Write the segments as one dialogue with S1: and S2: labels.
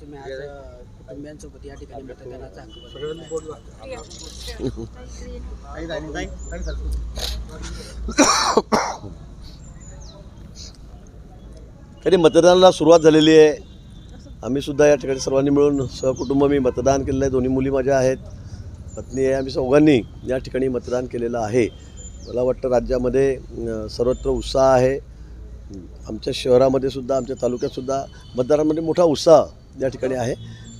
S1: तुम्ही आज कुटुंबियांसोबत या ठिकाणी मतदानाचा हक्क बजावला.
S2: तरी मतदानाला सुरुवात झालेली आहे. आम्ही सुद्धा या ठिकाणी सर्वांनी मिळून सहकुटुंब मी मतदान केलेलं आहे. दोन्ही मुली माझ्या आहेत. पत्नी आहे आम्ही चौघांनी या ठिकाणी मतदान केलेलं आहे. मला वाटतं राज्यामध्ये सर्वत्र उत्साह आहे. आमच्या शहरामध्ये सुद्धा आमच्या तालुक्यात सुद्धा मतदारांमध्ये मोठा उत्साह या ठिकाणी आहे.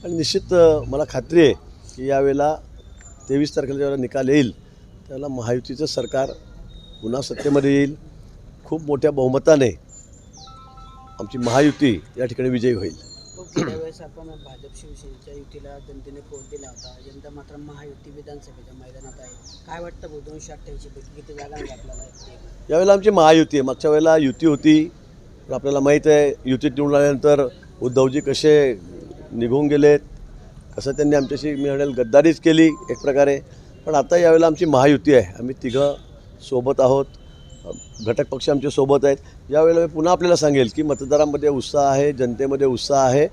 S2: आणि निश्चित मला खात्री आहे की यावेळेला तेवीस तारखेला जेव्हा निकाल येईल त्याला महायुतीचं सरकार पुन्हा सत्तेमध्ये येईल. खूप मोठ्या बहुमताने आमची महायुती या ठिकाणी विजयी होईल.
S1: हो, गेल्या वेळेस आपण भाजप शिवसेनेच्या युतीला जनतेने दिला होता. मात्र महायुती विधानसभेच्या मैदानात आहे. काय वाटतं भाऊ दोनशे अठ्ठ्याऐंशी पैकी किती जागा आपल्याला?
S2: यावेळेला आमची महायुती आहे. मागच्या वेळेला युती होती. आपल्याला माहीत आहे युतीत निवडून आल्यानंतर उद्धवजी कसे निघून गेलेत कसं त्यांनी आमच्याशी मी म्हणेल गद्दारीच केली एक प्रकारे. पण आता यावेळेला आमची महायुती आहे. आम्ही तिघं सोबत आहोत. घटक पक्ष आमच्यासोबत आहेत. यावेळेला मी पुन्हा आपल्याला सांगेल की मतदारांमध्ये उत्साह आहे जनतेमध्ये उत्साह आहे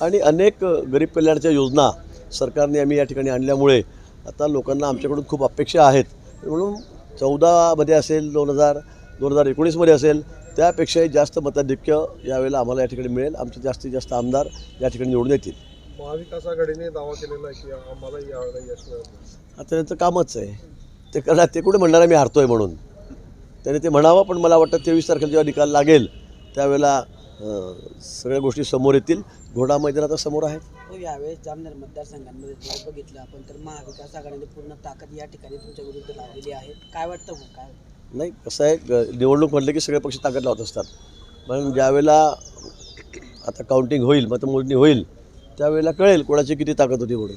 S2: आणि अनेक गरीब कल्याणच्या योजना सरकारने आम्ही या ठिकाणी आणल्यामुळे आता लोकांना आमच्याकडून खूप अपेक्षा आहेत. म्हणून चौदामध्ये असेल दोन हजार दोन हजार एकोणीसमध्ये असेल त्यापेक्षाही जास्त मताधिक्य यावेळेला आम्हाला या ठिकाणी मिळेल. आमचे जास्तीत जास्त आमदार या ठिकाणी निवडून येतील.
S3: महाविकास आघाडीने दावा केलेला आहे की आम्हाला यावेळेला यश मिळालं.
S2: आता त्यांचं कामच आहे. ते करणार ते कुठे म्हणणार मी हारतोय म्हणून. त्याने ते म्हणावं पण मला वाटतं तेवीस तारखेला जेव्हा निकाल लागेल त्यावेळेला सगळ्या गोष्टी समोर येतील. घोडा मैदान आता समोर आहे.
S1: हो यावेळेस जामनेर मतदारसंघांमध्ये जर बघितलं आपण. तर महाविकास आघाडीने पूर्ण ताकद या ठिकाणी तुमच्या विरुद्ध लावलेली आहे. काय वाटतं काय?
S2: नाही कसं आहे ग- निवडणूक म्हटलं की सगळे पक्ष ताकद लावत असतात. पण ज्यावेळेला आता काउंटिंग होईल मतमोजणी होईल त्यावेळेला कळेल कोणाची किती ताकद होती म्हणून.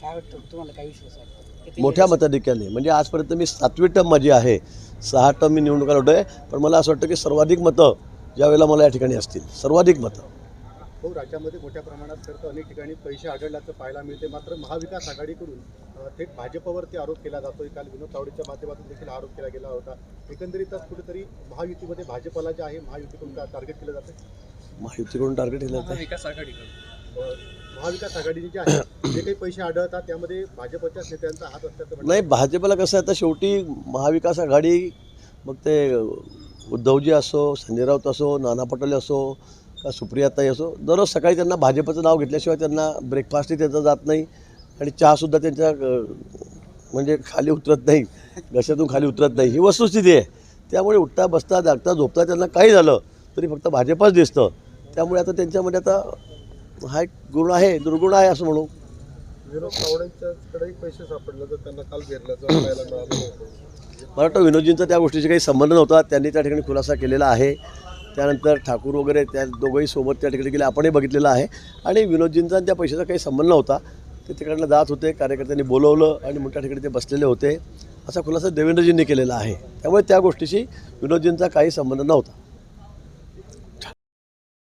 S1: काय वाटतं? तुम्हाला काय विश्वास वाटतो किती
S2: मोठ्या मताधिक्याने म्हणजे आजपर्यंत मी सातवी टर्म माझी आहे सहा टर्म मी निवडणुका आहे पण मला असं वाटतं की सर्वाधिक मतं ज्यावेळेला मला या ठिकाणी असतील सर्वाधिक मतं.
S3: हो राज्यामध्ये मोठ्या प्रमाणात खरं तर अनेक ठिकाणी पैसे आढळल्याचं पाहायला मिळते. मात्र महाविकास आघाडीकडून थेट भाजपवरती आरोप केला जातोय. काल विनोद तावडेच्या माध्यमातून देखील आरोप केला गेला होता. एकंदरीतच कुठेतरी महायुतीमध्ये भाजपला जे आहे महायुतीकडून का टार्गेट केलं जातं
S2: माहितीकडून टार्गेट केलं जातं
S3: अ, महाविकास आघाडीने जे आहे जे काही पैसे आढळतात त्यामध्ये भाजपच्या नेत्यांचा हात असल्याचं.
S2: नाही भाजपला कसं आहे आता शेवटी महाविकास आघाडी मग ते उद्धवजी असो संजय राऊत असो नाना पटोले असो का सुप्रियाताई असो दररोज सकाळी त्यांना भाजपचं नाव घेतल्याशिवाय त्यांना ब्रेकफास्टही त्यांचा जात नाही आणि चहासुद्धा त्यांच्या म्हणजे खाली उतरत नाही घशातून खाली उतरत नाही. ही वस्तुस्थिती आहे. त्यामुळे उठता बसता जागता झोपता त्यांना काही झालं तरी फक्त भाजपच दिसतं. त्यामुळे आता त्यांच्यामध्ये आता हा एक गुण आहे दुर्गुण आहे असं म्हणू.
S3: विनोद तावडेंच्याकडेही पैसे सापडले तर त्यांना काल घेरल्याचं
S2: मला वाटतं विनोदजींचा त्या गोष्टीशी काही संबंध नव्हता त्यांनी त्या ठिकाणी खुलासा केलेला आहे. त्यानंतर ठाकूर वगैरे त्या दोघंही सोबत त्या ठिकाणी गेले. आपणही बघितलेलं आहे. आणि विनोदजींचा आणि त्या पैशाचा काही संबंध नव्हता. ते तिकडनं जात होते कार्यकर्त्यांनी बोलवलं आणि मोठ्या ठिकाणी ते बसलेले होते. असा खुलासा देवेंद्रजींनी केलेला आहे. त्यामुळे त्या गोष्टीशी विनोदजींचा काही संबंध नव्हता.